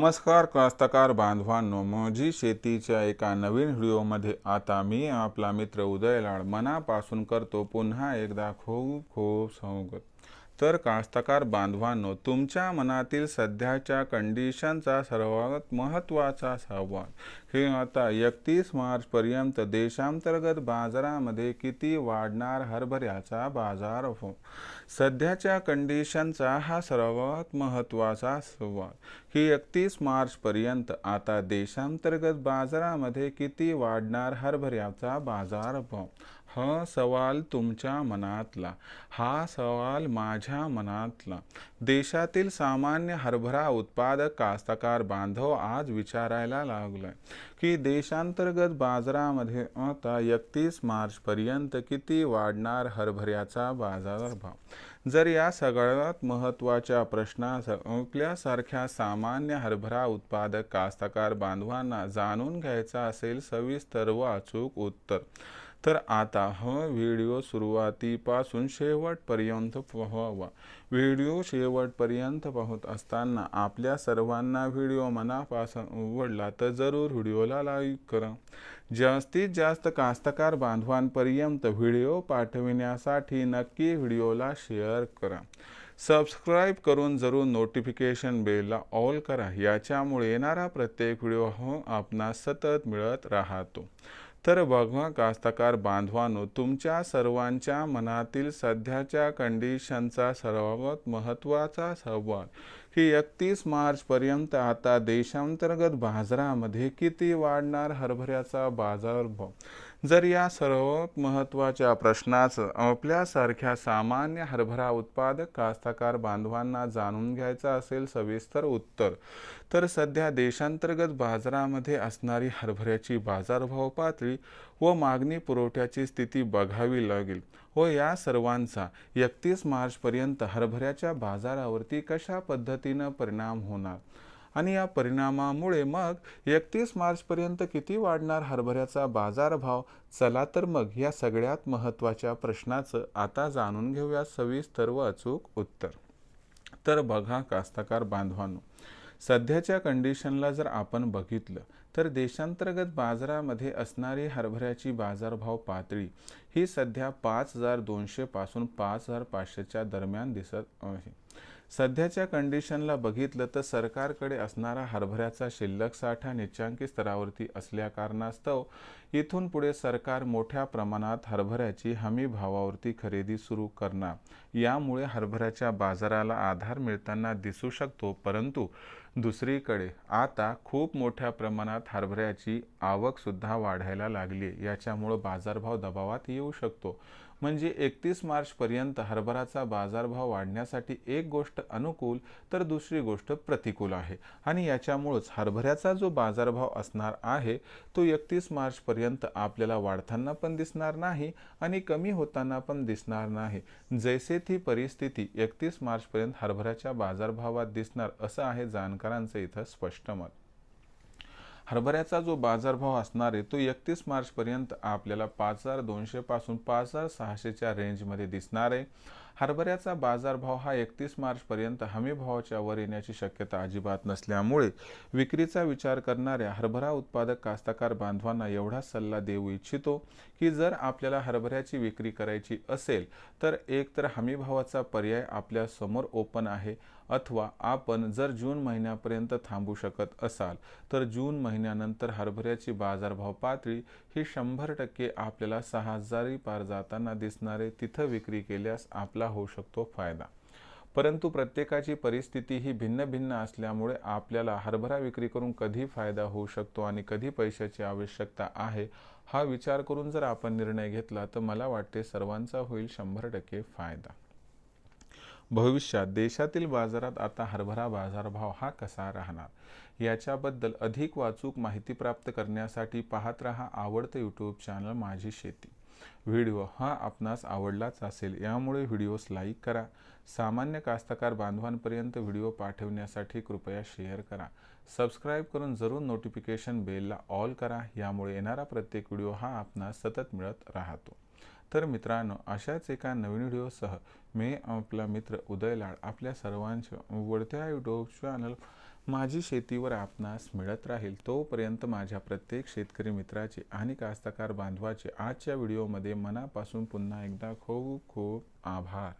नमस्कार कास्तकार बांधवांनो. मोजी शेतीच्या एका नवीन व्हिडिओमध्ये आता मी आपला मित्र उदय लाड मनापासून करतो पुन्हा एकदा खूप खूप स्वागत. तर कास्तकार बांधवांनो तुमच्या मनातील सध्याच्या कंडिशनचा सर्वात महत्त्वाचा संवाद हे आता एकतीस मार्चपर्यंत देशांतर्गत बाजारामध्ये किती वाढणार हरभऱ्याचा बाजार हो? सध्याच्या कंडिशनचा हा सर्वात महत्त्वाचा संवाद ही एकतीस मार्चपर्यंत आता देशांतर्गत बाजारामध्ये किती वाढणार हरभऱ्याचा बाजार भाव हा सवाल तुमच्या मनातला हा सवाल माझ्या मनातला. देशातील सामान्य हरभरा उत्पादक कास्तकार बांधव आज विचारायला लागलाय की देशांतर्गत बाजारामध्ये आता एकतीस मार्चपर्यंत किती वाढणार हरभऱ्याचा बाजारभाव जर या सगळ्यात महत्त्वाच्या प्रश्नाचं आपल्यासारख्या सामान्य हरभरा उत्पादक कास्तकार बांधवांना जाणून घ्यायचा असेल सविस्तर व अचूक उत्तर. तर आता हा व्हिडिओ सुरुवातीपासून शेवटपर्यंत पाहावा व्हिडिओ शेवटपर्यंत पाहत असताना आपल्या सर्वांना व्हिडिओ मनापासून आवडला तर जरूर व्हिडिओला लाईक करा. जास्तीत जास्त कास्तकार बांधवांपर्यंत व्हिडिओ पाठविण्यासाठी नक्की व्हिडिओला शेअर करा. सबस्क्राईब करून जरूर नोटिफिकेशन बेलला ऑल करा. याच्यामुळे येणारा प्रत्येक व्हिडिओ आपणास सतत मिळत राहतो. तर बघा कास्तकार बांधवानो तुमच्या सर्वांच्या मनातील सध्याच्या कंडिशनचा सर्वात महत्त्वाचा सहभाग की एकतीस मार्चपर्यंत आता देशांतर्गत बाजारामध्ये किती वाढणार हरभऱ्याचा बाजारभाव? जर या सर्वात महत्त्वाच्या प्रश्नाचं आपल्यासारख्या सामान्य हरभरा उत्पादक कास्तकार बांधवांना जाणून घ्यायचं असेल सविस्तर उत्तर तर सध्या देशांतर्गत बाजारामध्ये असणारी हरभऱ्याची बाजारभाव पातळी व मागणी पुरवठ्याची स्थिती बघावी लागेल व या सर्वांचा एकतीस मार्चपर्यंत हरभऱ्याच्या बाजारावरती कशा पद्धतीनं परिणाम होणार? आणि या परिणामामुळे मग एकतीस मार्चपर्यंत किती वाढणार हरभऱ्याचा बाजारभाव? चला तर मग या सगळ्यात महत्त्वाच्या प्रश्नाचं आता जाणून घेऊया सविस्तर व अचूक उत्तर. तर बघा कास्तकार बांधवांनो सध्याच्या कंडिशनला जर आपण बघितलं तर देशांतर्गत बाजारामध्ये असणारी हरभऱ्याची बाजारभाव पातळी ही सध्या पाच हजार दोनशेपासून पाच हजार पाचशेच्या दरम्यान दिसत आहे. सध्याच्या कंडिशनला बघितलं तर सरकारकडे असणारा हरभऱ्याचा शिल्लक साठा निच्चांकी स्तरावरती असल्या कारणास्तव इथून पुढे सरकार मोठ्या प्रमाणात हरभऱ्याची हमी भावावरती खरेदी सुरू करणार. यामुळे हरभऱ्याच्या बाजाराला आधार मिळताना दिसू शकतो परंतु दुसरीकडे आता खूप मोठ्या प्रमाणात हरभऱ्याची आवकसुद्धा वाढायला लागली आहे. याच्यामुळं बाजारभाव दबावात येऊ शकतो. म्हणजे एकतीस मार्चपर्यंत हरभराचा बाजारभाव वाढण्यासाठी एक गोष्ट अनुकूल तर दुसरी गोष्ट प्रतिकूल आहे. आणि याच्यामुळंच हरभऱ्याचा जो बाजारभाव असणार आहे तो एकतीस मार्चपर्यंत आपल्याला वाढताना पण दिसणार नाही आणि कमी होताना पण दिसणार नाही. जैसे ती परिस्थिती एकतीस मार्चपर्यंत हरभऱ्याच्या बाजारभावात दिसणार असं आहे जाणकारांचं इथं स्पष्ट मत. हरभऱ्याचा जो बाजारभाव असणार आहे तो एकतीस मार्चपर्यंत आपल्याला पाच हजार दोनशे पासून पाच हजार सहाशेच्या रेंजमध्ये दिसणार आहे. हरभऱ्याचा बाजारभाव हा एकतीस मार्चपर्यंत हमी भावाच्या वर येण्याची शक्यता अजिबात नसल्यामुळे विक्रीचा विचार करणाऱ्या हरभरा उत्पादक कास्तकार बांधवांना एवढा सल्ला देऊ इच्छितो की जर आपल्याला हरभऱ्याची विक्री करायची असेल तर एक तर हमी भावाचा पर्याय आपल्यासमोर ओपन आहे अथवा आपण जर जून महिन्यापर्यंत थांबू शकत असाल तर जून महिन्यानंतर हरभऱ्याची बाजारभाव पातळी ही शंभर टक्के आपल्याला सहा हजारी पार जाताना दिसणारे तिथं विक्री केल्यास आपला होऊ शकतो फायदा. परंतु प्रत्येकाची परिस्थिती ही भिन्न भिन्न असल्यामुळे आपल्याला हरभरा विक्री करून कधी फायदा होऊ शकतो आणि कधी पैशाची आवश्यकता आहे हा विचार करून जर आपण निर्णय घेतला तर मला वाटते सर्वांचा होईल शंभर टक्के फायदा. भविष्यात देशातील बाजारात आता हरभरा बाजारभाव हा कसा राहणार? याच्याबद्दल अधिक वाचूक माहिती प्राप्त करण्यासाठी पाहत रहा आवडतं यूट्यूब चॅनल माझी शेती. व्हिडिओ हा आपणास आवडलाच असेल यामुळे व्हिडिओस लाईक करा. सामान्य कास्तकार बांधवांपर्यंत व्हिडिओ पाठवण्यासाठी कृपया शेअर करा. सबस्क्राईब करून जरूर नोटिफिकेशन बेलला ऑल करा यामुळे येणारा प्रत्येक व्हिडिओ हा आपणास सतत मिळत राहतो. तर मित्रांनो अशाच एका नवीन व्हिडिओसह मी आपला मित्र उदय लाड आपल्या सर्वांच्या आवडत्या यूट्यूब चॅनल माझी शेतीवर आपणास मिळत राहील तोपर्यंत माझ्या प्रत्येक शेतकरी मित्राचे आणि कास्तकार बांधवाचे आजच्या व्हिडिओमध्ये मनापासून पुन्हा एकदा खूप खूप आभार.